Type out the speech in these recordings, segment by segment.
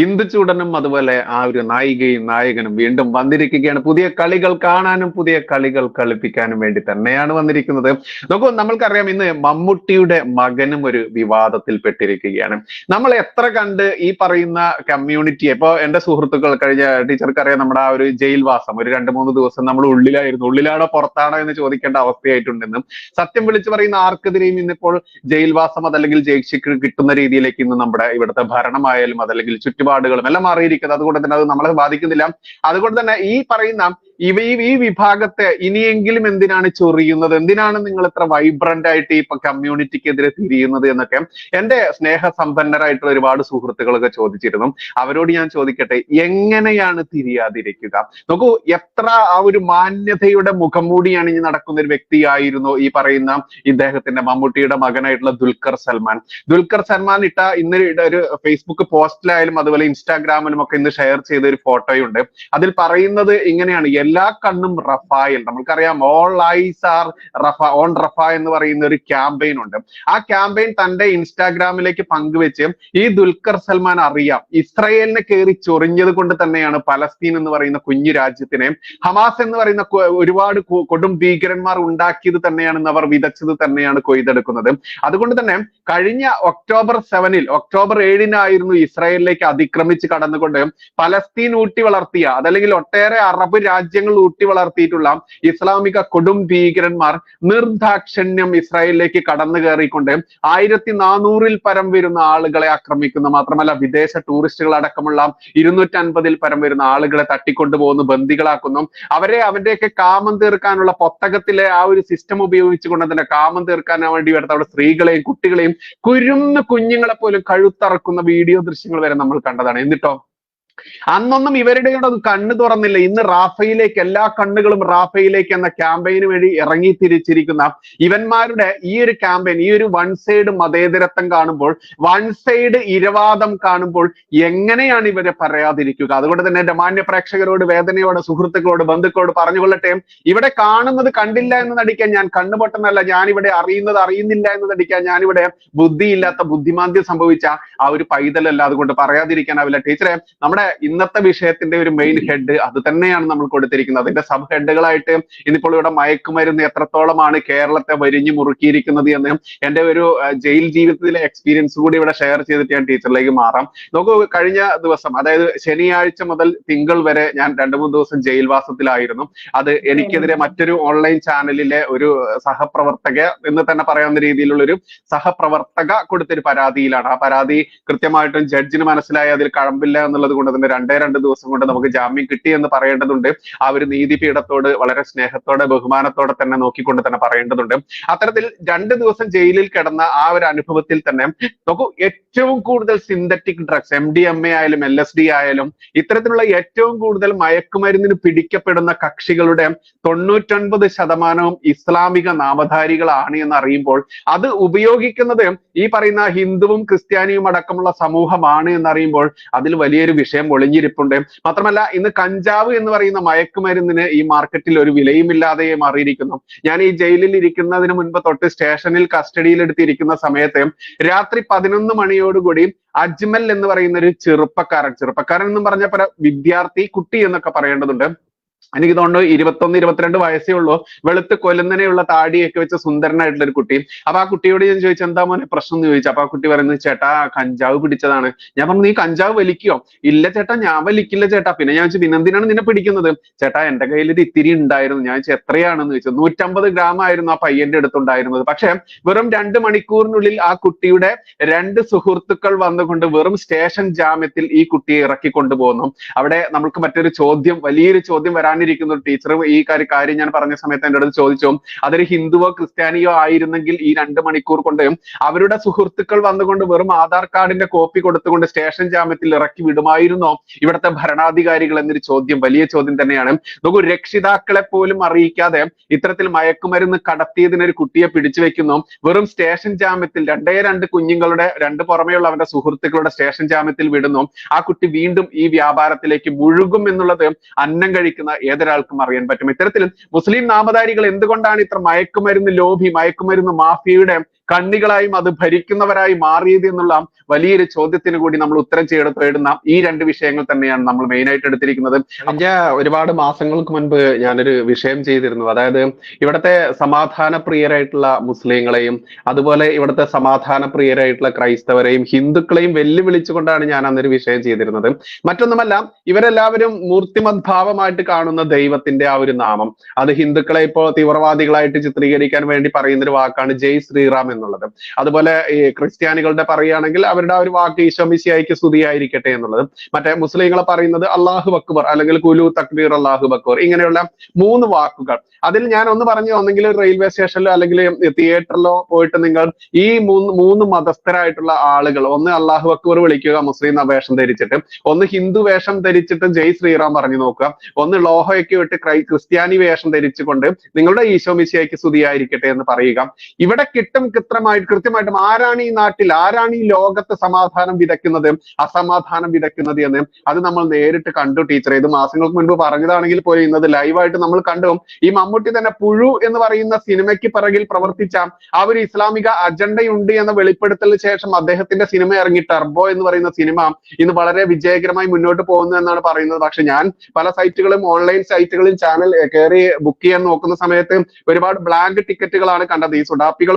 ഇന്ദുചൂടനും അതുപോലെ ആ ഒരു നായികയും നായകനും വീണ്ടും വന്നിരിക്കുകയാണ്. പുതിയ കളികൾ കാണാനും പുതിയ കളികൾ കളിപ്പിക്കാനും വേണ്ടി തന്നെയാണ് വന്നിരിക്കുന്നത്. നോക്കൂ നമ്മൾക്കറിയാം ഇന്ന് മമ്മൂട്ടിയുടെ മകനും ഒരു വിവാദത്തിൽ പെട്ടിരിക്കുകയാണ്. നമ്മൾ എത്ര കണ്ട് ഈ പറയുന്ന കമ്മ്യൂണിറ്റി ഇപ്പോ എന്റെ സുഹൃത്തുക്കൾ കഴിഞ്ഞ ടീച്ചർക്ക് അറിയാം നമ്മുടെ ആ ഒരു ജയിൽവാസം. ഒരു രണ്ട് മൂന്ന് ദിവസം നമ്മൾ ഉള്ളിലായിരുന്നു. ഉള്ളിലാണോ പുറത്താണോ എന്ന് ചോദിക്കേണ്ട അവസ്ഥയായിട്ടുണ്ടെന്നും സത്യം വിളിച്ചു പറയുന്ന ആർക്കെതിരെയും ഇന്നിപ്പോൾ ജയിൽവാസം അതല്ലെങ്കിൽ ജയിൽ കിട്ടുന്ന രീതിയിലേക്ക് ഇന്ന് നമ്മുടെ ഇവിടുത്തെ ഭരണമായാലും അതല്ലെങ്കിൽ ചുറ്റുപാടുകളും എല്ലാം മാറിയിരിക്കുന്നത് അതുകൊണ്ട് തന്നെ അത് നമ്മളെ ബാധിക്കുന്നില്ല. അതുകൊണ്ട് തന്നെ ഈ പറയുന്ന ഇവ ഈ വിഭാഗത്തെ ഇനിയെങ്കിലും എന്തിനാണ് ചൊറിയുന്നത്? എന്തിനാണ് നിങ്ങൾ ഇത്ര വൈബ്രന്റ് ആയിട്ട് ഈ കമ്മ്യൂണിറ്റിക്കെതിരെ തിരിയുന്നത് എന്നൊക്കെ എന്റെ സ്നേഹസമ്പന്നരായിട്ടുള്ള ഒരുപാട് സുഹൃത്തുക്കളൊക്കെ ചോദിച്ചിരുന്നു. അവരോട് ഞാൻ ചോദിക്കട്ടെ എങ്ങനെയാണ് തിരിയാതിരിക്കുക? നോക്കൂ എത്ര ആ ഒരു മാന്യതയുടെ മുഖംമൂടി ഇനി നടക്കുന്ന ഒരു വ്യക്തിയായിരുന്നു ഈ പറയുന്ന ഇദ്ദേഹത്തിന്റെ മമ്മൂട്ടിയുടെ മകനായിട്ടുള്ള ദുൽഖർ സൽമാൻ. ദുൽഖർ സൽമാൻ ഇട്ട ഇന്ന് ഒരു ഫേസ്ബുക്ക് പോസ്റ്റിലായാലും അതുപോലെ ഇൻസ്റ്റാഗ്രാമിലും ഒക്കെ ഇന്ന് ഷെയർ ചെയ്ത ഒരു ഫോട്ടോയുണ്ട് അതിൽ പറയുന്നത് ഇങ്ങനെയാണ് എല്ലാ കണ്ണും റഫായിൽ. നമുക്കറിയാം all eyes are Rafah on Rafah എന്ന് പറയുന്ന ഒരു ക്യാമ്പയിൻ ഉണ്ട്. ആ ക്യാമ്പയിൻ തന്റെ ഇൻസ്റ്റാഗ്രാമിലേക്ക് പങ്കുവെച്ച് ഈ ദുൽഖർ സൽമാൻ അറിയാം ഇസ്രയേലിനെ കയറി ചൊറിഞ്ഞത് കൊണ്ട് തന്നെയാണ് പലസ്തീൻ എന്ന് പറയുന്ന കുഞ്ഞു രാജ്യത്തിനെ. ഹമാസ് എന്ന് പറയുന്ന ഒരുപാട് കൊടും ഭീകരന്മാർ ഉണ്ടാക്കിയത് തന്നെയാണ് ഇന്ന് അവർ വിതച്ചത് തന്നെയാണ് കൊയ്തെടുക്കുന്നത്. അതുകൊണ്ട് തന്നെ കഴിഞ്ഞ ഒക്ടോബർ സെവനിൽ ഒക്ടോബർ ഏഴിനായിരുന്നു ഇസ്രായേലിലേക്ക് അതിക്രമിച്ച് കടന്നുകൊണ്ട് പലസ്തീൻ ഊട്ടി വളർത്തിയ അതല്ലെങ്കിൽ ഒട്ടേറെ അറബ് രാജ്യങ്ങൾ ഊട്ടി വളർത്തിയിട്ടുള്ള ഇസ്ലാമിക കൊടും ഭീകരന്മാർ നിർദാക്ഷിണ്യം ഇസ്രായേലിലേക്ക് കടന്നു കയറിക്കൊണ്ട് ആയിരത്തി നാനൂറിൽ പരം വരുന്ന ആളുകളെ ആക്രമിക്കുന്നു. മാത്രമല്ല വിദേശ ടൂറിസ്റ്റുകൾ അടക്കമുള്ള ഇരുന്നൂറ്റി അൻപതിൽ പരം വരുന്ന ആളുകളെ തട്ടിക്കൊണ്ടുപോകുന്നു ബന്ദികളാക്കുന്നു. അവരെ അവന്റെയൊക്കെ കാമം തീർക്കാനുള്ള പൊത്തകത്തിലെ ആ ഒരു സിസ്റ്റം ഉപയോഗിച്ചുകൊണ്ട് തന്നെ കാമം തീർക്കാൻ വേണ്ടി വരുന്ന അവിടെ സ്ത്രീകളെയും കുട്ടികളെയും കുരുന്ന് കുഞ്ഞുങ്ങളെ പോലും കഴുത്തറക്കുന്ന വീഡിയോ ദൃശ്യങ്ങൾ വരെ നമ്മൾ കണ്ടതാണ്. എന്നിട്ടോ? അന്നൊന്നും ഇവരുടെ അത് കണ്ണ് തുറന്നില്ല. ഇന്ന് റാഫയിലേക്ക് എല്ലാ കണ്ണുകളും റാഫയിലേക്ക് എന്ന ക്യാമ്പയിന് വഴി ഇറങ്ങി തിരിച്ചിരിക്കുന്ന ഇവന്മാരുടെ ഈ ഒരു ക്യാമ്പയിൻ ഈ ഒരു വൺ സൈഡ് മതേതരത്വം കാണുമ്പോൾ വൺ സൈഡ് ഇരവാദം കാണുമ്പോൾ എങ്ങനെയാണ് ഇവരെ പറയാതിരിക്കുക? അതുകൊണ്ട് തന്നെ എന്റെ മാന്യ പ്രേക്ഷകരോട് വേദനയോട് സുഹൃത്തുക്കളോട് ബന്ധുക്കളോട് പറഞ്ഞുകൊള്ളട്ടെ. ഇവിടെ കാണുന്നത് കണ്ടില്ല എന്ന് നടിക്കാൻ ഞാൻ കണ്ണുപൊട്ടനല്ല ഞാൻ ഇവിടെ അറിയുന്നത് അറിയുന്നില്ല എന്ന് നടിക്കാൻ ഞാൻ ഞാനിവിടെ ബുദ്ധിയില്ലാത്ത ബുദ്ധിമാന്ദ്യം സംഭവിച്ച ആ ഒരു പൈതലല്ല. അതുകൊണ്ട് പറയാതിരിക്കാനാവില്ല. ടീച്ചറെ നമ്മുടെ ഇന്നത്തെ വിഷയത്തിന്റെ ഒരു മെയിൻ ഹെഡ് അത് തന്നെയാണ് നമ്മൾ കൊടുത്തിരിക്കുന്നത്. അതിന്റെ സബ് ഹെഡുകളായിട്ട് ഇന്നിപ്പോൾ ഇവിടെ മയക്കുമരുന്ന് എത്രത്തോളമാണ് കേരളത്തെ വരിഞ്ഞു മുറുക്കിയിരിക്കുന്നത് എന്ന് എന്റെ ഒരു ജയിൽ ജീവിതത്തിലെ എക്സ്പീരിയൻസ് കൂടി ഇവിടെ ഷെയർ ചെയ്തിട്ട് ഞാൻ ടീച്ചറിലേക്ക് മാറാം. നോക്കൂ കഴിഞ്ഞ ദിവസം അതായത് ശനിയാഴ്ച മുതൽ തിങ്കൾ വരെ ഞാൻ രണ്ടു മൂന്ന് ദിവസം ജയിൽവാസത്തിലായിരുന്നു. അത് എനിക്കെതിരെ മറ്റൊരു ഓൺലൈൻ ചാനലിലെ ഒരു സഹപ്രവർത്തക എന്ന് തന്നെ പറയാവുന്ന രീതിയിലുള്ള ഒരു സഹപ്രവർത്തക കൊടുത്തൊരു പരാതിയിലാണ്. ആ പരാതി കൃത്യമായിട്ടും ജഡ്ജിന് മനസ്സിലായി അതിൽ കഴമ്പില്ല എന്നുള്ളത് കൊണ്ട് തന്നെ രണ്ടേ രണ്ട് ദിവസം കൊണ്ട് നമുക്ക് ജാമ്യം കിട്ടി എന്ന് പറയേണ്ടതുണ്ട്. ആ ഒരു നീതിപീഠത്തോട് വളരെ സ്നേഹത്തോടെ ബഹുമാനത്തോടെ തന്നെ നോക്കിക്കൊണ്ട് തന്നെ പറയേണ്ടതുണ്ട്. അത്തരത്തിൽ രണ്ട് ദിവസം ജയിലിൽ കിടന്ന ആ ഒരു അനുഭവത്തിൽ തന്നെ നോക്കൂ ഏറ്റവും കൂടുതൽ synthetic drugs M D M A ആയാലും എൽ എസ് ഡി ആയാലും ഇത്തരത്തിലുള്ള ഏറ്റവും കൂടുതൽ മയക്കുമരുന്നിന് പിടിക്കപ്പെടുന്ന കക്ഷികളുടെ തൊണ്ണൂറ്റൊൻപത് ശതമാനവും ഇസ്ലാമിക നാമധാരികളാണ് എന്ന് അറിയുമ്പോൾ അത് ഉപയോഗിക്കുന്നത് ഈ പറയുന്ന ഹിന്ദുവും ക്രിസ്ത്യാനിയും അടക്കമുള്ള സമൂഹമാണ് എന്നറിയുമ്പോൾ അതിൽ വലിയൊരു വിഷയം ഒളിഞ്ഞിരിപ്പുണ്ട്. മാത്രമല്ല ഇന്ന് കഞ്ചാവ് എന്ന് പറയുന്ന മയക്കുമരുന്നിന് ഈ മാർക്കറ്റിൽ ഒരു വിലയുമില്ലാതെ മാറിയിരിക്കുന്നു. ഞാൻ ഈ ജയിലിൽ ഇരിക്കുന്നതിന് മുൻപ് തൊട്ട് സ്റ്റേഷനിൽ കസ്റ്റഡിയിൽ എടുത്തിരിക്കുന്ന സമയത്ത് രാത്രി പതിനൊന്ന് മണിയോടുകൂടി അജ്മൽ എന്ന് പറയുന്ന ഒരു ചെറുപ്പക്കാരൻ ചെറുപ്പക്കാരൻ എന്ന് പറഞ്ഞ വിദ്യാർത്ഥി കുട്ടി എന്നൊക്കെ പറയേണ്ടതുണ്ട്. എനിക്ക് തോന്നുന്നു ഇരുപത്തൊന്ന് ഇരുപത്തിരണ്ട് വയസ്സേ ഉള്ളൂ. വെളുത്ത് കൊലുന്നനെയുള്ള താടിയൊക്കെ വെച്ച സുന്ദരനായിട്ടുള്ള ഒരു കുട്ടി. അപ്പൊ ആ കുട്ടിയോട് ഞാൻ ചോദിച്ചു എന്താ മോനെ പ്രശ്നം? എന്ന് ചോദിച്ചു. അപ്പൊ ആ കുട്ടി പറയുന്നത് ചേട്ടാ കഞ്ചാവ് പിടിച്ചതാണ്. ഞാൻ പറഞ്ഞു നീ കഞ്ചാവ് വലിക്കോ? ഇല്ല ചേട്ടാ ഞാൻ വലിക്കില്ല ചേട്ടാ. പിന്നെ ഞാൻ ചോദിച്ചു പിന്നെന്തിനാണ് നിന്നെ പിടിക്കുന്നത്? ചേട്ടാ എന്റെ കയ്യിൽ ഇത് ഇത്തിരി ഉണ്ടായിരുന്നു. ഞാൻ ചോദിച്ചു എത്രയാണെന്ന്? ചോദിച്ചു. നൂറ്റമ്പത് ഗ്രാം ആയിരുന്നു ആ പയ്യന്റെ അടുത്തുണ്ടായിരുന്നത്. പക്ഷെ വെറും രണ്ട് മണിക്കൂറിനുള്ളിൽ ആ കുട്ടിയുടെ രണ്ട് സുഹൃത്തുക്കൾ വന്നുകൊണ്ട് വെറും സ്റ്റേഷൻ ജാമ്യത്തിൽ ഈ കുട്ടിയെ ഇറക്കി കൊണ്ടുപോകുന്നു അവിടെ നമുക്ക് മറ്റൊരു ചോദ്യം വലിയൊരു ചോദ്യം വരാനിരിക്കുന്ന ഒരു ടീച്ചർ ഈ കാര്യ ഞാൻ പറഞ്ഞ സമയത്ത് എന്റെ അടുത്ത് ചോദിച്ചു. അതൊരു ഹിന്ദുവോ ക്രിസ്ത്യാനിയോ ആയിരുന്നെങ്കിൽ ഈ രണ്ട് മണിക്കൂർ കൊണ്ട് അവരുടെ സുഹൃത്തുക്കൾ വന്നുകൊണ്ട് വെറും ആധാർ കാർഡിന്റെ കോപ്പി കൊടുത്തുകൊണ്ട് സ്റ്റേഷൻ ജാമ്യത്തിൽ ഇറക്കി വിടുമായിരുന്നോ? ഇവിടുത്തെ ഭരണാധികാരികൾ എന്നൊരു ചോദ്യം വലിയ ചോദ്യം തന്നെയാണ്. നോക്കൂ രക്ഷിതാക്കളെ പോലും അറിയിക്കാതെ ഇത്തരത്തിൽ മയക്കുമരുന്ന് കടത്തിയതിന് ഒരു കുട്ടിയെ പിടിച്ചു വെക്കുന്നു. വെറും സ്റ്റേഷൻ ജാമ്യത്തിൽ രണ്ടേ രണ്ട് കുഞ്ഞുങ്ങളുടെ രണ്ട് പുറമെയുള്ള അവന്റെ സുഹൃത്തുക്കളുടെ സ്റ്റേഷൻ ജാമ്യത്തിൽ വിടുന്നു. ആ കുട്ടി വീണ്ടും ഈ വ്യാപാരത്തിലേക്ക് മുഴുകും എന്നുള്ളത് അന്നം കഴിക്കുന്ന ഏതൊരാൾക്കും അറിയാൻ പറ്റും. ഇത്തരത്തിൽ മുസ്ലിം നാമധാരികൾ എന്തുകൊണ്ടാണ് ഇത്ര മയക്കുമരുന്ന് ലോഭി മയക്കുമരുന്ന് മാഫിയയുടെ കണ്ണികളായും അത് ഭരിക്കുന്നവരായി മാറിയത് എന്നുള്ള വലിയൊരു ചോദ്യത്തിന് കൂടി നമ്മൾ ഉത്തരം ചെയ്ത് തേടുന്ന ഈ രണ്ട് വിഷയങ്ങൾ തന്നെയാണ് നമ്മൾ മെയിൻ ആയിട്ട് എടുത്തിരിക്കുന്നത്. ഒരുപാട് മാസങ്ങൾക്ക് മുൻപ് ഞാനൊരു വിഷയം ചെയ്തിരുന്നു അതായത് ഇവിടുത്തെ സമാധാന പ്രിയരായിട്ടുള്ള മുസ്ലിങ്ങളെയും അതുപോലെ ഇവിടുത്തെ സമാധാന പ്രിയരായിട്ടുള്ള ക്രൈസ്തവരെയും ഹിന്ദുക്കളെയും വെല്ലുവിളിച്ചുകൊണ്ടാണ് ഞാൻ അന്നൊരു വിഷയം ചെയ്തിരുന്നത്. മറ്റൊന്നുമല്ല ഇവരെല്ലാവരും മൂർത്തിമത് ഭാവമായിട്ട് കാണുന്ന ദൈവത്തിന്റെ ആ ഒരു നാമം. അത് ഹിന്ദുക്കളെ ഇപ്പോൾ തീവ്രവാദികളായിട്ട് ചിത്രീകരിക്കാൻ വേണ്ടി പറയുന്ന ഒരു വാക്കാണ് ജയ് ശ്രീറാം എന്നുള്ളത്. അതുപോലെ ഈ ക്രിസ്ത്യാനികളുടെ പറയുകയാണെങ്കിൽ അവരുടെ ആ ഒരു വാക്ക് ഈശോ ഈശോമിശിയായിക്ക് സ്തുതിയായിരിക്കട്ടെ എന്നുള്ളത്. മറ്റേ മുസ്ലിങ്ങളെ പറയുന്നത് അള്ളാഹു അക്ബർ അല്ലെങ്കിൽ കുലു തക്ബീർ അള്ളാഹു അക്ബർ ഇങ്ങനെയുള്ള മൂന്ന് വാക്കുകൾ. അതിൽ ഞാൻ ഒന്ന് പറഞ്ഞു ഒന്നെങ്കിൽ റെയിൽവേ സ്റ്റേഷനിലോ അല്ലെങ്കിൽ തിയേറ്ററിലോ പോയിട്ട് നിങ്ങൾ ഈ മൂന്ന് മൂന്ന് മതസ്ഥരായിട്ടുള്ള ആളുകൾ ഒന്ന് അള്ളാഹു അക്ബർ വിളിക്കുക മുസ്ലിം വേഷം ധരിച്ചിട്ട്. ഒന്ന് ഹിന്ദു വേഷം ധരിച്ചിട്ട് ജയ് ശ്രീറാം പറഞ്ഞു നോക്കുക. ഒന്ന് ലോഹയൊക്കെ വിട്ട് ക്രിസ്ത്യാനി വേഷം ധരിച്ചുകൊണ്ട് നിങ്ങളുടെ ഈശോ മിശിയായിക്ക് സ്തുതിയായിരിക്കട്ടെ എന്ന് പറയുക. ഇവിടെ കിട്ടും കൃത്യമായിട്ട് കൃത്യമായിട്ടും ആരാണ് ഈ നാട്ടിൽ ആരാണ് ഈ ലോകത്ത് സമാധാനം വിതയ്ക്കുന്നത് അസമാധാനം വിതയ്ക്കുന്നത് എന്ന് അത് നമ്മൾ നേരിട്ട് കണ്ടു ടീച്ചറെ ഇത് മാസങ്ങൾക്ക് മുൻപ് പറഞ്ഞതാണെങ്കിൽ പോലും ഇന്നത് ലൈവായിട്ട് നമ്മൾ കണ്ടു. ഈ മമ്മൂട്ടി തന്നെ പുഴു എന്ന് പറയുന്ന സിനിമയ്ക്ക് പിറകിൽ പ്രവർത്തിച്ച ആ ഒരു ഇസ്ലാമിക അജണ്ടയുണ്ട് എന്ന വെളിപ്പെടുത്തലിന് ശേഷം അദ്ദേഹത്തിന്റെ സിനിമ ഇറങ്ങി ടർബോ എന്ന് പറയുന്ന സിനിമ ഇന്ന് വളരെ വിജയകരമായി മുന്നോട്ട് പോകുന്നു എന്നാണ് പറയുന്നത്. പക്ഷെ ഞാൻ പല സൈറ്റുകളും ഓൺലൈൻ സൈറ്റുകളിൽ ചാനൽ കയറി ബുക്ക് ചെയ്യാൻ നോക്കുന്ന സമയത്ത് ഒരുപാട് ബ്ലാങ്ക് ടിക്കറ്റുകളാണ് കണ്ടത്. ഈ സുഡാപ്പികൾ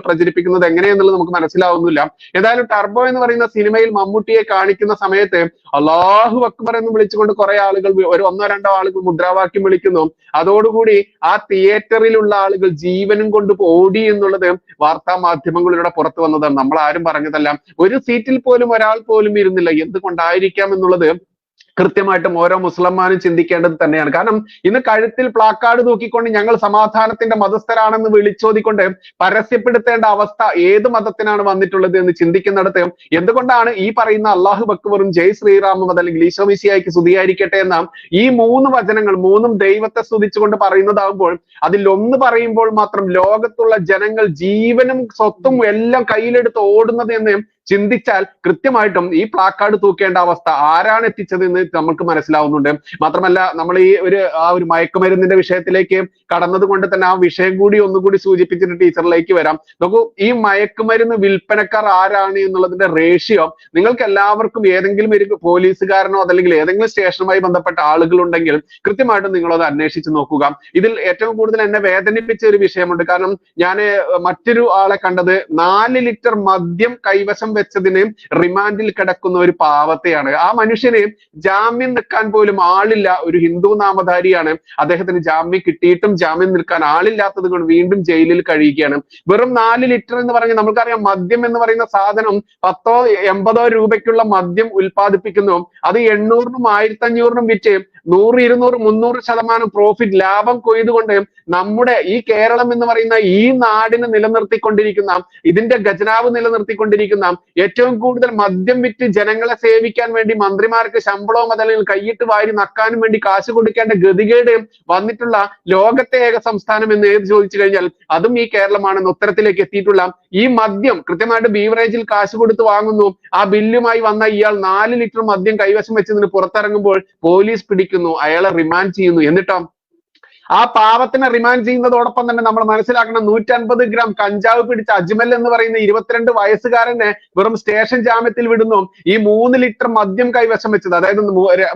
പ്രചരിപ്പിക്കുന്നത് എങ്ങനെയെന്നുള്ളത് നമുക്ക് മനസ്സിലാവുന്നില്ല. ഏതായാലും ടർബോ എന്ന് പറയുന്ന സിനിമയിൽ മമ്മൂട്ടിയെ കാണിക്കുന്ന സമയത്ത് അള്ളാഹു അക്ബർ എന്ന് വിളിച്ചുകൊണ്ട് കുറെ ആളുകൾ ഒരു ഒന്നോ രണ്ടോ ആളുകൾ മുദ്രാവാക്യം വിളിക്കുന്നു. അതോടുകൂടി ആ തിയേറ്ററിലുള്ള ആളുകൾ ജീവനും കൊണ്ട് ഓടി എന്നുള്ളത് വാർത്താ മാധ്യമങ്ങളിലൂടെ പുറത്തു വന്നതാണ്. നമ്മൾ ആരും പറഞ്ഞതല്ല. ഒരു സീറ്റിൽ പോലും ഒരാൾ പോലും ഇരുന്നില്ല. എന്തുകൊണ്ടായിരിക്കാം എന്നുള്ളത് കൃത്യമായിട്ടും ഓരോ മുസ്ലിംമാരും ചിന്തിക്കേണ്ടത് തന്നെയാണ്. കാരണം ഇന്ന് കഴുത്തിൽ പ്ലാക്കാർഡ് തൂക്കിക്കൊണ്ട് ഞങ്ങൾ സമാധാനത്തിന്റെ മതസ്ഥരാണെന്ന് വിളിച്ചോതിക്കൊണ്ട് പരസ്യപ്പെടുത്തേണ്ട അവസ്ഥ ഏത് മതത്തിനാണ് വന്നിട്ടുള്ളത് എന്ന് ചിന്തിക്കുന്നിടത്ത് എന്തുകൊണ്ടാണ് ഈ പറയുന്ന അള്ളാഹു ബക്വറും ജയ് ശ്രീറാമും അതല്ലെങ്കിൽ ഈശോമിശിയായിക്ക് സ്തുതിയായിരിക്കട്ടെ എന്ന ഈ മൂന്ന് വചനങ്ങൾ മൂന്നും ദൈവത്തെ സ്തുതിച്ചുകൊണ്ട് പറയുന്നതാകുമ്പോൾ അതിൽ ഒന്ന് പറയുമ്പോൾ മാത്രം ലോകത്തുള്ള ജനങ്ങൾ ജീവനും സ്വത്തും എല്ലാം കയ്യിലെടുത്ത് ഓടുന്നത് എന്ന് ചിന്തിച്ചാൽ കൃത്യമായിട്ടും ഈ പ്ലാക്കാർഡ് തൂക്കേണ്ട അവസ്ഥ ആരാണ് എത്തിച്ചത് എന്ന് നമുക്ക് മനസ്സിലാവുന്നുണ്ട്. മാത്രമല്ല നമ്മൾ ഈ ഒരു ആ ഒരു മയക്കുമരുന്നിന്റെ വിഷയത്തിലേക്ക് കടന്നത് കൊണ്ട് തന്നെ ആ വിഷയം കൂടി ഒന്നുകൂടി സൂചിപ്പിച്ചിട്ട് ടീച്ചറിലേക്ക് വരാം. നോക്കൂ ഈ മയക്കുമരുന്ന് വിൽപ്പനക്കാർ ആരാണ് എന്നുള്ളതിന്റെ റേഷ്യോ നിങ്ങൾക്ക് എല്ലാവർക്കും ഏതെങ്കിലും ഒരു പോലീസുകാരനോ അതല്ലെങ്കിൽ ഏതെങ്കിലും സ്റ്റേഷനുമായി ബന്ധപ്പെട്ട ആളുകൾ ഉണ്ടെങ്കിൽ കൃത്യമായിട്ടും നിങ്ങളത് അന്വേഷിച്ച് നോക്കുക. ഇതിൽ ഏറ്റവും കൂടുതൽ എന്നെ വേദനിപ്പിച്ച ഒരു വിഷയമുണ്ട്. കാരണം ഞാൻ മറ്റൊരു ആളെ കണ്ടത് നാല് ലിറ്റർ മദ്യം കൈവശം വെച്ചതിന് റിമാൻഡിൽ കിടക്കുന്ന ഒരു പാവത്തെയാണ്. ആ മനുഷ്യന് ജാമ്യം നിൽക്കാൻ പോലും ആളില്ല. ഒരു ഹിന്ദു നാമധാരിയാണ്. അദ്ദേഹത്തിന് ജാമ്യം കിട്ടിയിട്ടും ജാമ്യം നിൽക്കാൻ ആളില്ലാത്തത് കൊണ്ട് വീണ്ടും ജയിലിൽ കഴിയുകയാണ്. വെറും നാല് ലിറ്റർ എന്ന് പറഞ്ഞാൽ നമുക്കറിയാം മദ്യം എന്ന് പറയുന്ന സാധനം പത്തോ എൺപതോ രൂപയ്ക്കുള്ള മദ്യം ഉൽപ്പാദിപ്പിക്കുന്നു. അത് എണ്ണൂറിനും ആയിരത്തി അഞ്ഞൂറിനും വിറ്റ് നൂറ് ഇരുന്നൂറ് മുന്നൂറ് ശതമാനം പ്രോഫിറ്റ് ലാഭം കൊയ്തുകൊണ്ട് നമ്മുടെ ഈ കേരളം എന്ന് പറയുന്ന ഈ നാടിനെ നിലനിർത്തിക്കൊണ്ടിരിക്കുന്ന ഇതിന്റെ ഖജനാവ് നിലനിർത്തിക്കൊണ്ടിരിക്കുന്ന ഏറ്റവും കൂടുതൽ മദ്യം വിറ്റ് ജനങ്ങളെ സേവിക്കാൻ വേണ്ടി മന്ത്രിമാർക്ക് ശമ്പളവും അതല്ലെങ്കിൽ കൈയിട്ട് വാരി നക്കാനും വേണ്ടി കാശ് കൊടുക്കേണ്ട ഗതികേട് വന്നിട്ടുള്ള ലോകത്തെ ഏക സംസ്ഥാനം എന്ന് ഏത് ചോദിച്ചു കഴിഞ്ഞാൽ അതും ഈ കേരളമാണെന്ന് ഉത്തരത്തിലേക്ക് എത്തിയിട്ടുള്ള ഈ മദ്യം കൃത്യമായിട്ട് ബീവറേജിൽ കാശ് കൊടുത്ത് വാങ്ങുന്നു. ആ ബില്ലുമായി വന്ന ഇയാൾ നാല് ലിറ്റർ മദ്യം കൈവശം വെച്ചതിന് പുറത്തിറങ്ങുമ്പോൾ പോലീസ് പിടിക്കുന്നു അയാളെ റിമാൻഡ് ചെയ്യുന്നു. എന്നിട്ടോ? ആ പാവത്തിനെ റിമാൻഡ് ചെയ്യുന്നതോടൊപ്പം തന്നെ നമ്മൾ മനസ്സിലാക്കണം നൂറ്റൻപത് ഗ്രാം കഞ്ചാവ് പിടിച്ച അജ്മൽ എന്ന് പറയുന്ന ഇരുപത്തിരണ്ട് വയസ്സുകാരനെ വെറും സ്റ്റേഷൻ ജാമ്യത്തിൽ വിടുന്നു. ഈ മൂന്ന് ലിറ്റർ മദ്യം കൈവശം വെച്ചത് അതായത്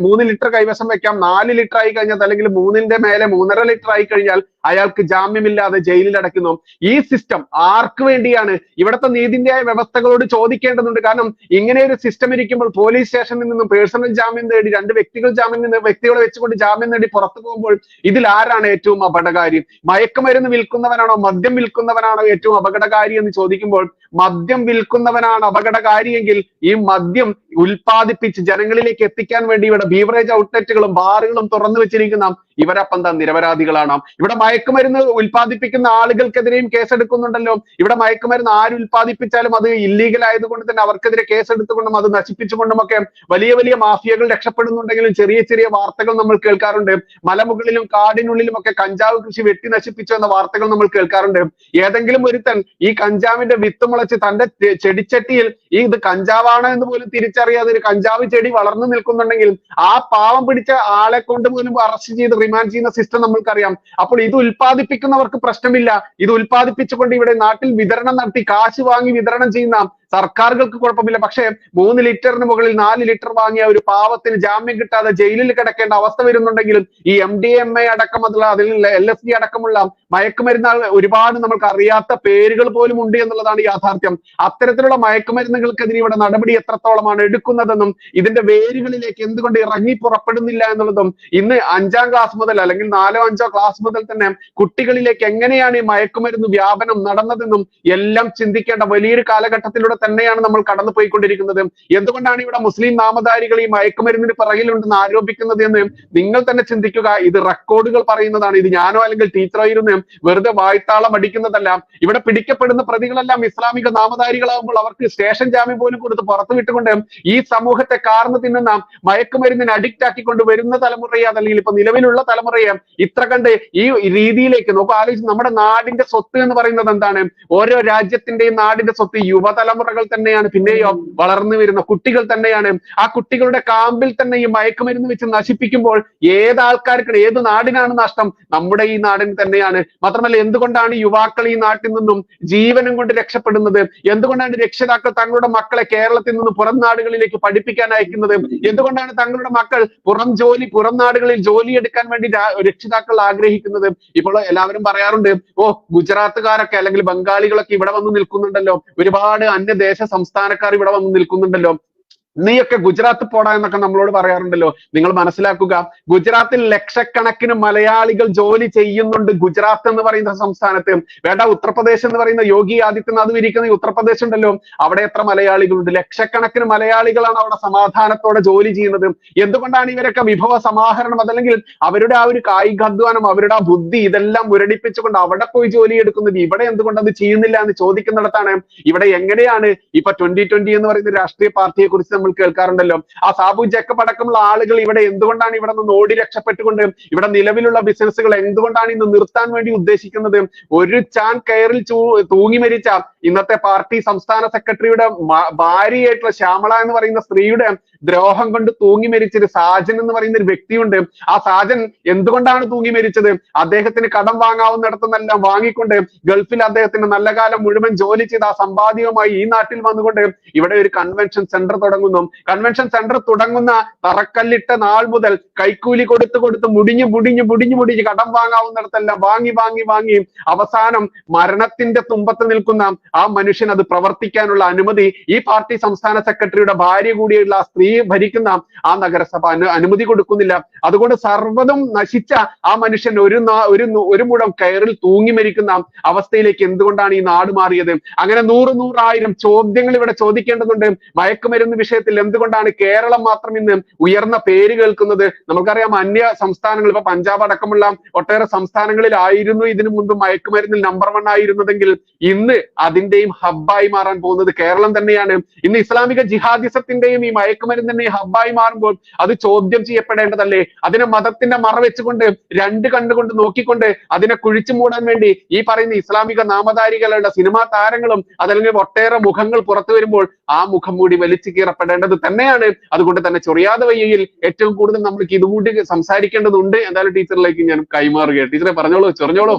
മൂന്ന് ലിറ്റർ കൈവശം വെക്കാം നാല് ലിറ്റർ ആയി കഴിഞ്ഞാൽ അല്ലെങ്കിൽ മൂന്നിന്റെ മേലെ മൂന്നര ലിറ്റർ ആയി കഴിഞ്ഞാൽ അയാൾക്ക് ജാമ്യമില്ലാതെ ജയിലിൽ അടയ്ക്കുന്നു. ഈ സിസ്റ്റം ആർക്ക് വേണ്ടിയാണ്? ഇവിടുത്തെ നീതിന്യായ വ്യവസ്ഥകളോട് ചോദിക്കേണ്ടതുണ്ട്. കാരണം ഇങ്ങനെ ഒരു സിസ്റ്റം ഇരിക്കുമ്പോൾ പോലീസ് സ്റ്റേഷനിൽ നിന്നും പേഴ്സണൽ ജാമ്യം നേടി രണ്ട് വ്യക്തികൾ ജാമ്യം വ്യക്തികളെ വെച്ചുകൊണ്ട് ജാമ്യം നേടി പുറത്തു പോകുമ്പോൾ ഇതിൽ ആരാണ് ഏറ്റവും അപകടകാരി. മയക്കുമരുന്ന് വിൽക്കുന്നവനാണോ മദ്യം വിൽക്കുന്നവനാണോ ഏറ്റവും അപകടകാരി എന്ന് ചോദിക്കുമ്പോൾ മദ്യം വിൽക്കുന്നവനാണ് അപകടകാരിയെങ്കിൽ ഈ മദ്യം ഉൽപ്പാദിപ്പിച്ച് ജനങ്ങളിലേക്ക് എത്തിക്കാൻ വേണ്ടി ഇവിടെ ബീവറേജ് ഔട്ട്ലെറ്റുകളും ബാറുകളും തുറന്നു വെച്ചിരിക്കുന്ന ഇവരപ്പം എന്താ നിരപരാധികളാണ്. ഇവിടെ മയക്കുമരുന്ന് ഉൽപ്പാദിപ്പിക്കുന്ന ആളുകൾക്കെതിരെയും കേസെടുക്കുന്നുണ്ടല്ലോ. ഇവിടെ മയക്കുമരുന്ന് ആര് ഉൽപ്പാദിപ്പിച്ചാലും അത് ഇല്ലീഗൽ ആയതുകൊണ്ട് തന്നെ അവർക്കെതിരെ കേസെടുത്തുകൊണ്ടും അത് നശിപ്പിച്ചുകൊണ്ടും ഒക്കെ വലിയ വലിയ മാഫിയകൾ രക്ഷപ്പെടുന്നുണ്ടെങ്കിലും ചെറിയ ചെറിയ വാർത്തകൾ നമ്മൾ കേൾക്കാറുണ്ട്. മലമുകളിലും കാടിനുള്ളിലും ഒക്കെ കഞ്ചാവ് കൃഷി വെട്ടി നശിപ്പിച്ചു എന്ന വാർത്തകൾ നമ്മൾ കേൾക്കാറുണ്ട്. ഏതെങ്കിലും ഒരുത്തൻ ഈ കഞ്ചാവിന്റെ വിത്ത് മുളച്ച് തന്റെ ചെടിച്ചട്ടിയിൽ ഈ ഇത് കഞ്ചാവാണ് എന്ന് പോലും തിരിച്ചറിയാതെ ഒരു കഞ്ചാവ് ചെടി വളർന്നു നിൽക്കുന്നുണ്ടെങ്കിൽ ആ പാവം പിടിച്ച ആളെ കൊണ്ട് പോലും അറസ്റ്റ് ചെയ്ത് റിമാൻഡ് ചെയ്യുന്ന സിസ്റ്റം നമ്മൾക്കറിയാം. അപ്പോൾ ഇത് ഉൽപ്പാദിപ്പിക്കുന്നവർക്ക് പ്രശ്നമില്ല. ഇത് ഉൽപ്പാദിപ്പിച്ചുകൊണ്ട് ഇവിടെ നാട്ടിൽ വിതരണം നടത്തി കാശ് വാങ്ങി വിതരണം ചെയ്യുന്ന സർക്കാരുകൾക്ക് കുഴപ്പമില്ല. പക്ഷേ മൂന്ന് ലിറ്ററിന് മുകളിൽ നാല് ലിറ്റർ വാങ്ങിയ ഒരു പാവത്തിന് ജാമ്യം കിട്ടാതെ ജയിലിൽ കിടക്കേണ്ട അവസ്ഥ വരുന്നുണ്ടെങ്കിലും ഈ എം ഡി എം എ അടക്കമുള്ള അതിൽ എൽ എസ് ഡി അടക്കമുള്ള മയക്കുമരുന്ന് ഒരുപാട് നമുക്ക് അറിയാത്ത പേരുകൾ പോലും ഉണ്ട് എന്നുള്ളതാണ് യാഥാർത്ഥ്യം അത്തരത്തിലുള്ള മയക്കുമരുന്നുകൾക്കെതിരെ ഇവിടെ നടപടി എത്രത്തോളമാണ് എടുക്കുന്നതെന്നും ഇതിന്റെ വേരുകളിലേക്ക് എന്തുകൊണ്ട് ഇറങ്ങി പുറപ്പെടുന്നില്ല എന്നുള്ളതും ഇന്ന് അഞ്ചാം ക്ലാസ് മുതൽ അല്ലെങ്കിൽ നാലോ അഞ്ചോ ക്ലാസ് മുതൽ തന്നെ കുട്ടികളിലേക്ക് എങ്ങനെയാണ് ഈ മയക്കുമരുന്ന് വ്യാപനം നടന്നതെന്നും എല്ലാം ചിന്തിക്കേണ്ട വലിയൊരു കാലഘട്ടത്തിലൂടെ തന്നെയാണ് നമ്മൾ കടന്നു പോയിക്കൊണ്ടിരിക്കുന്നത് എന്തുകൊണ്ടാണ് ഇവിടെ മുസ്ലിം നാമധാരികൾ ഈ മയക്കുമരുന്നിന് പിറകിലുണ്ടെന്ന് ആരോപിക്കുന്നത് എന്ന് നിങ്ങൾ തന്നെ ചിന്തിക്കുക. ഇത് റെക്കോർഡുകൾ പറയുന്നതാണ്. ഇത് ഞാനോ അല്ലെങ്കിൽ ടീച്ചറോ ഇരുന്ന് വെറുതെ വായ്ത്താളം അടിക്കുന്നതല്ല. ഇവിടെ പിടിക്കപ്പെടുന്ന പ്രതികളെല്ലാം ഇസ്ലാമിക നാമധാരികളാകുമ്പോൾ അവർക്ക് സ്റ്റേഷൻ ജാമ്യം പോലും കൊടുത്ത് പുറത്തു വിട്ടുകൊണ്ട് ഈ സമൂഹത്തെ കാർന്നു തിന്നുന്ന മയക്കുമരുന്നിന് അഡിക്റ്റ് ആക്കിക്കൊണ്ട് വരുന്ന തലമുറയെ അതല്ലെങ്കിൽ ഇപ്പൊ നിലവിലുള്ള തലമുറയെ ഇത്ര കണ്ട് ഈ രീതിയിലേക്ക് നോക്കൂ ആലോചിച്ച് നമ്മുടെ നാടിന്റെ സ്വത്ത് എന്ന് പറയുന്നത് എന്താണ്? ഓരോ രാജ്യത്തിന്റെയും നാടിന്റെ സ്വത്ത് യുവതലമുറകൾ തന്നെയാണ് പിന്നെയോ വളർന്നു വരുന്ന കുട്ടികൾ തന്നെയാണ്. ആ കുട്ടികളുടെ കാമ്പിൽ തന്നെ ഈ മയക്കുമരുന്ന് വെച്ച് നശിപ്പിക്കുമ്പോൾ ഏത് ആൾക്കാർക്കാണ് ഏത് നാടിനാണ് നഷ്ടം? നമ്മുടെ ഈ നാടിന് തന്നെയാണ്. മാത്രമല്ല എന്തുകൊണ്ടാണ് യുവാക്കൾ ഈ നാട്ടിൽ നിന്നും ജീവനം കൊണ്ട് രക്ഷപ്പെടുന്നത്? എന്തുകൊണ്ടാണ് രക്ഷിതാക്കൾ തങ്ങളുടെ മക്കളെ കേരളത്തിൽ നിന്ന് പുറം നാടുകളിലേക്ക് പഠിപ്പിക്കാൻ അയക്കുന്നത്? എന്തുകൊണ്ടാണ് തങ്ങളുടെ മക്കൾ പുറം ജോലി പുറം നാടുകളിൽ ജോലി എടുക്കാൻ വേണ്ടി രക്ഷിതാക്കൾ ആഗ്രഹിക്കുന്നത്? ഇപ്പോൾ എല്ലാവരും പറയാറുണ്ട് ഓ ഗുജറാത്തുകാരൊക്കെ അല്ലെങ്കിൽ ബംഗാളികളൊക്കെ ഇവിടെ വന്ന് നിൽക്കുന്നുണ്ടല്ലോ. ഒരുപാട് അന്യദേശ സംസ്ഥാനക്കാർ ഇവിടെ വന്ന് നിൽക്കുന്നുണ്ടല്ലോ. നീയൊക്കെ ഗുജറാത്ത് പോടാ എന്നൊക്കെ നമ്മളോട് പറയാറുണ്ടല്ലോ. നിങ്ങൾ മനസ്സിലാക്കുക ഗുജറാത്തിൽ ലക്ഷക്കണക്കിന് മലയാളികൾ ജോലി ചെയ്യുന്നുണ്ട് ഗുജറാത്ത് എന്ന് പറയുന്ന സംസ്ഥാനത്ത്. വേണ്ട ഉത്തർപ്രദേശ് എന്ന് പറയുന്ന യോഗി ആദിത്യനാഥ് ഇരിക്കുന്ന ഉത്തർപ്രദേശ് ഉണ്ടല്ലോ. അവിടെ എത്ര മലയാളികളുണ്ട്? ലക്ഷക്കണക്കിന് മലയാളികളാണ് അവിടെ സമാധാനത്തോടെ ജോലി ചെയ്യുന്നത്. എന്തുകൊണ്ടാണ് ഇവരൊക്കെ വിഭവ സമാഹരണം അതല്ലെങ്കിൽ അവരുടെ ആ ഒരു കായികാധ്വാനം അവരുടെ ആ ബുദ്ധി ഇതെല്ലാം മുരടിപ്പിച്ചുകൊണ്ട് അവിടെ പോയി ജോലി എടുക്കുന്നത്? ഇവിടെ എന്തുകൊണ്ട് അത് ചെയ്യുന്നില്ല എന്ന് ചോദിക്കുന്നിടത്താണ്. ഇവിടെ എങ്ങനെയാണ് ഇപ്പൊ ട്വന്റി ട്വന്റി എന്ന് പറയുന്ന രാഷ്ട്രീയ പാർട്ടിയെ കുറിച്ച് നമ്മൾ കേൾക്കാറുണ്ടല്ലോ. ആ സാബു ജേക്കബ് അടക്കമുള്ള ആളുകൾ ഇവിടെ എന്തുകൊണ്ടാണ് ഇവിടെ നിന്ന് ഓടി രക്ഷപ്പെട്ടുകൊണ്ട് ഇവിടെ നിലവിലുള്ള ബിസിനസ്സുകൾ എന്തുകൊണ്ടാണ് ഇന്ന് നിർത്താൻ വേണ്ടി ഉദ്ദേശിക്കുന്നത്? ഒരു ചാൻ കയറിൽ തൂങ്ങി മരിച്ച ഇന്നത്തെ പാർട്ടി സംസ്ഥാന സെക്രട്ടറിയുടെ ഭാര്യയായിട്ടുള്ള ശ്യാമള എന്ന് പറയുന്ന സ്ത്രീയുടെ ദ്രോഹം കൊണ്ട് തൂങ്ങി മരിച്ചൊരു സാജൻ എന്ന് പറയുന്ന ഒരു വ്യക്തിയുണ്ട്. ആ സാജൻ എന്തുകൊണ്ടാണ് തൂങ്ങി മരിച്ചത്? അദ്ദേഹത്തിന് കടം വാങ്ങാവുന്നിടത്തുനിന്നെല്ലാം വാങ്ങിക്കൊണ്ട് ഗൾഫിൽ അദ്ദേഹത്തിന് നല്ല കാലം മുഴുവൻ ജോലി ചെയ്ത് ആ സമ്പാദ്യവുമായി ഈ നാട്ടിൽ വന്നുകൊണ്ട് ഇവിടെ ഒരു കൺവെൻഷൻ സെന്റർ തുടങ്ങുന്നു. കൺവെൻഷൻ സെന്റർ തുടങ്ങുന്ന തറക്കല്ലിട്ട നാൾ മുതൽ കൈക്കൂലി കൊടുത്തു കൊടുത്ത് മുടിഞ്ഞു മുടിഞ്ഞു മുടിഞ്ഞു മുടിഞ്ഞ് കടം വാങ്ങാവുന്നിടത്തെല്ലാം വാങ്ങി വാങ്ങി വാങ്ങി അവസാനം മരണത്തിന്റെ തുമ്പത്ത് നിൽക്കുന്ന ആ മനുഷ്യൻ അത് പ്രവർത്തിക്കാനുള്ള അനുമതി ഈ പാർട്ടി സംസ്ഥാന സെക്രട്ടറിയുടെ ഭാര്യ കൂടിയുള്ള ആ സ്ത്രീ ഭരിക്കുന്ന ആ നഗരസഭ അനു അനുമതി കൊടുക്കുന്നില്ല. അതുകൊണ്ട് സർവതും നശിച്ച ആ മനുഷ്യൻ ഒരു നാ- ഒരു ഒരു മുഴം കയറിൽ തൂങ്ങി മരിക്കുന്ന അവസ്ഥയിലേക്ക് എന്തുകൊണ്ടാണ് ഈ നാട് മാറിയത്? അങ്ങനെ നൂറ് നൂറായിരം ചോദ്യങ്ങൾ ഇവിടെ ചോദിക്കേണ്ടതുണ്ട്. മയക്കുമരുന്ന് വിഷയത്തിൽ എന്തുകൊണ്ടാണ് കേരളം മാത്രം ഇന്ന് ഉയർന്ന പേര് കേൾക്കുന്നത്? നമുക്കറിയാം അന്യ സംസ്ഥാനങ്ങൾ ഇപ്പൊ പഞ്ചാബ് അടക്കമുള്ള ഒട്ടേറെ സംസ്ഥാനങ്ങളിലായിരുന്നു ഇതിനു മുൻപ് മയക്കുമരുന്നിൽ നമ്പർ വൺ ആയിരുന്നതെങ്കിൽ ഇന്ന് അതിന്റെയും ഹബ്ബായി മാറാൻ പോകുന്നത് കേരളം തന്നെയാണ്. ഇന്ന് ഇസ്ലാമിക ജിഹാദിസത്തിന്റെയും ഈ മയക്കുമരുന്നിന്റെയും ഹബ്ബായി മാറുമ്പോൾ അത് ചോദ്യം ചെയ്യപ്പെടേണ്ടതല്ലേ? അതിനെ മതത്തിന്റെ മറ വെച്ചുകൊണ്ട് രണ്ട് കണ്ടുകൊണ്ട് നോക്കിക്കൊണ്ട് അതിനെ കുഴിച്ചു മൂടാൻ വേണ്ടി ഈ പറയുന്ന ഇസ്ലാമിക നാമധാരികളുടെ സിനിമാ താരങ്ങളും അതല്ലെങ്കിൽ ഒട്ടേറെ മുഖങ്ങൾ പുറത്തു വരുമ്പോൾ ആ മുഖം മൂടി വലിച്ചു കീറപ്പെടേണ്ടത് തന്നെയാണ്. അതുകൊണ്ട് തന്നെ ചൊറിയാതെ വയ്യയിൽ ഏറ്റവും കൂടുതൽ നമ്മൾക്ക് ഇതുകൂടി സംസാരിക്കേണ്ടതുണ്ട്. എന്തായാലും ടീച്ചറിലേക്ക് ഞാൻ കൈമാറുകയാണ്. ടീച്ചറെ പറഞ്ഞോളൂ ചൊറിഞ്ഞോളൂ.